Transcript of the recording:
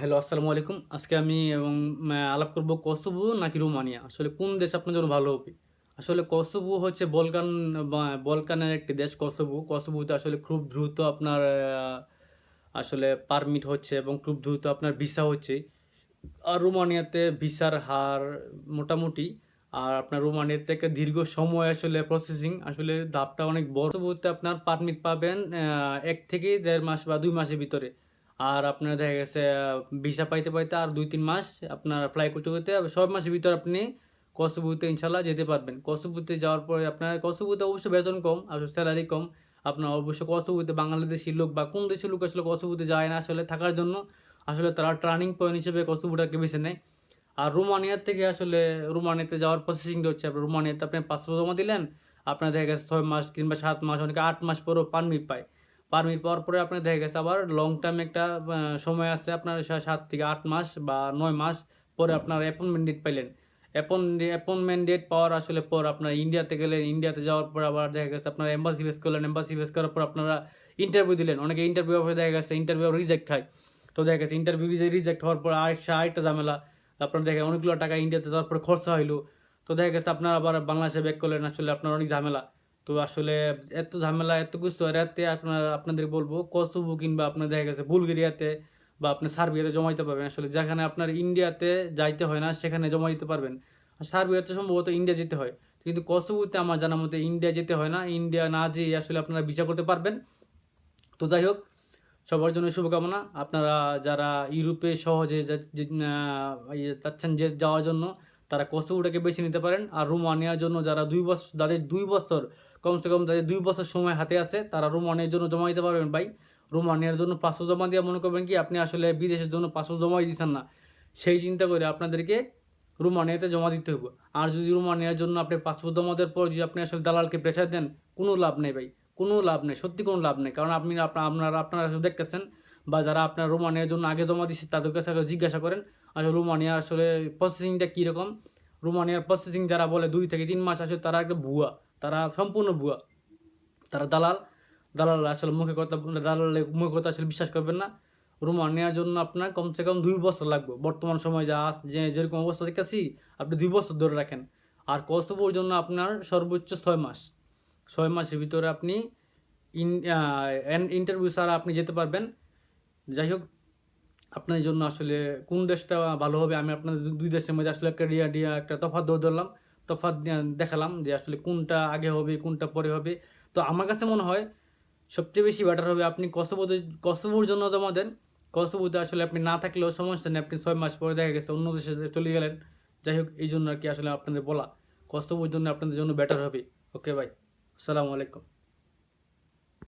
Hello আসসালামু আলাইকুম। আজকে আমি এবং আলাপ করব কসোভো নাকি রোমানিয়া? আসলে কোন দেশ আপনার জন্য ভালো হবে? আসলে কসোভো হচ্ছে বলকান বলকানের একটি দেশ কসোভো। কসোভোতে আসলে খুব দ্রুত আপনার আসলে পারমিট হচ্ছে এবং খুব দ্রুত আপনার ভিসা হচ্ছে। আর রোমানিয়াতে ভিসার হার মোটামুটি, আর আপনার রোমানিয়া থেকে দীর্ঘ সময় আসলে প্রসেসিং আসলে ধাপটা অনেক বড়। কসোভোতে আপনার পারমিট পাবেন এক থেকে দেড় মাস বা দুই মাসের ভিতরে। আর আপনার দেখা গেছে ভিসা পাইতে পাইতে আর দুই, তিন মাস আপনার ফ্লাই করতে করতে সব মাসের ভিতর আপনি কসবুতে ইনশাল্লাহ যেতে পারবেন। কসবুতে যাওয়ার পরে আপনার কসবুতে অবশ্য বেতন কম আর স্যালারি কম। আপনার অবশ্য কসবুতে বাংলাদেশি লোক বা কোন দেশের লোক আসলে কসবুতে যায় না আসলে থাকার জন্য আসলে তারা টার্নিং পয়েন্ট হিসেবে কসবুটাকে বেছে নেয়। আর রোমানিয়ার থেকে আসলে রোমানিয়াতে যাওয়ার প্রসেসিংটা হচ্ছে আপনার, রোমানিয়াতে আপনি পাসপোর্ট জমা দিলেন, আপনার দেখা গেছে ছয় মাস কিংবা সাত মাস, অনেকে আট মাস পরেও পারমিট পায়। পারমিট পাওয়ার পরে আপনার দেখা গেছে আবার লং টার্ম একটা সময় আছে আপনার সাত থেকে আট মাস বা নয় মাস পরে আপনার অ্যাপয়েন্টমেন্ট ডেট পাইলেন। অ্যাপয়েন্টমেন্ট ডেট পাওয়ার আসলে পর আপনার ইন্ডিয়াতে গেলেন ইন্ডিয়াতে যাওয়ার পর আবার দেখা গেছে আপনার এম্বাসি ফেস করলেন এম্বাসি ফেস করার পর আপনারা ইন্টারভিউ দিলেন। অনেকে ইন্টারভিউ হয়ে দেখা গেছে ইন্টারভিউ রিজেক্ট হয়। তো দেখা গেছে ইন্টারভিউ রিজেক্ট হওয়ার পর আরেকটা আরেকটা ঝামেলা। আপনার দেখা অনেকগুলো টাকা ইন্ডিয়াতে যাওয়ার পর খরচা হইল। তো দেখা গেছে আপনার আবার বাংলাদেশে ব্যাক করলেন, আসলে আপনার অনেক ঝামেলা। তো আসলে এত ঝামেলা, এত কিছু এরাতে আপনার, আপনাদের বলব কসোভো কিংবা আপনার দেখা গেছে বুলগেরিয়াতে বা আপনি সার্বিয়াতে জমা দিতে পারবেন। আসলে যেখানে আপনার ইন্ডিয়াতে যাইতে হয় না, সেখানে জমা দিতে পারবেন। সার্বিয়াতে সম্ভবত ইন্ডিয়া যেতে হয়। কিন্তু কসোভোতে আমার জানার মতে ইন্ডিয়া যেতে হয় না। ইন্ডিয়া না যেয়ে আসলে আপনারা ভিসা করতে পারবেন। তো যাই হোক, সবার জন্য শুভকামনা। আপনারা যারা ইউরোপে সহজে যে- ইয়ে চাচ্ছেন যে, যাওয়ার জন্য, তারা কসোভোটাকে বেছে নিতে পারেন। আর রোমানিয়ার জন্য যারা দুই বছর যাদের দুই বছর কমসে কম তাদের দুই বছর সময় হাতে আছে, তারা রোমানিয়ার জন্য জমা দিতে পারবেন। ভাই, রোমানিয়ার জন্য পাঁচশো জমা দিয়ে মনে করবেন কি, আপনি আসলে বিদেশের জন্য পাঁচশো জমাই দিচ্ছেন না। সেই চিন্তা করে আপনাদেরকে রোমানিয়াতে জমা দিতে হবে আর যদি রোমানিয়ার জন্য আপনি পাসপোর্ট জমা দেওয়ার পর যদি আপনি আসলে দালালকে প্রেশার দেন, কোনো লাভ নেই ভাই, কোনো লাভ নেই, সত্যি কোনো লাভ নেই। কারণ আপনি আপনার আপনারা দেখতেছেন বা যারা আপনার রোমানিয়ার জন্য আগে জমা দিচ্ছে তাদের কাছে জিজ্ঞাসা করেন, আসলে রোমানিয়া আসলে প্রসেসিংটা কীরকম? রোমানিয়ার প্রসেসিং যারা বলে দুই থেকে তিন মাস আসলে তারা একটা ভুয়া। তারা সম্পূর্ণ ভুয়া। তারা দালাল। দালাল আসলে মুখে কথা দালালের মুখে কথা আসলে বিশ্বাস করবেন না। রুমান নেওয়ার জন্য আপনার কমসে কম দুই বছর লাগবে। বর্তমান সময় যা আস- যে যেরকম অবস্থা দেখতেছি, আপনি দুই বছর ধরে রাখেন। আর কসবোর জন্য আপনার সর্বোচ্চ ছয় মাস। ছয় মাসের ভিতরে আপনি ইন ইন্টারভিউ ছাড়া আপনি যেতে পারবেন। যাই হোক আপনাদের জন্য আসলে কোন দেশটা ভালো হবে, আমি আপনাদের দুই দেশের মধ্যে আসলে একটা ডিয়া ডিয়া একটা তফাৎ ধরে ধরলাম। দিয়া- দেখালাম যে আসলে কোনটা আগে হবে, কোনটা পরে হবে। তো আমার কাছে মনে হয় সবচেয়ে বেশি বেটার হবে আপনি কসবোতে, কসবোর জন্য জমা দেন। কসবোতে আসলে আপনি না থাকলেও সমস্যা নেই, আপনি ছয় মাস পরে দেখা গেছে অন্য দেশে চলে গেলেন। যাই হোক, এই জন্য আর কি আসলে আপনাদের বলা, কসবোর জন্য আপনাদের জন্য বেটার হবে। ওকে ভাই আসসালামু আলাইকুম।